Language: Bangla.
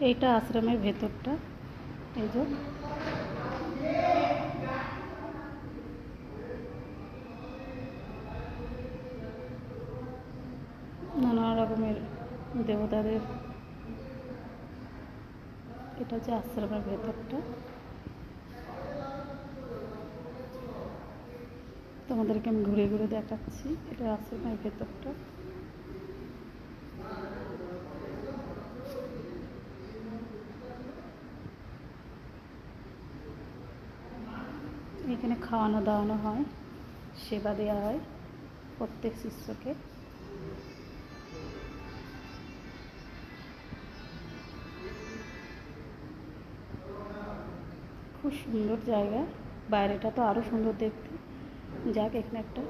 এইটা আশ্রমের ভেতরটা, এই যে। নানা রকমের দেবতাদের এটা হচ্ছে আশ্রমের ভেতরটা। তোমাদেরকে আমি ঘুরে ঘুরে দেখাচ্ছি, এটা আশ্রমের ভেতরটা। এখানে খাওয়ানো দাওয়ানো হয়, সেবা দেওয়া হয় প্রত্যেক শিষ্যকে খুব সুন্দর জায়গা, বাইরেটা তো আরও সুন্দর দেখতে যাক, এখানে একটা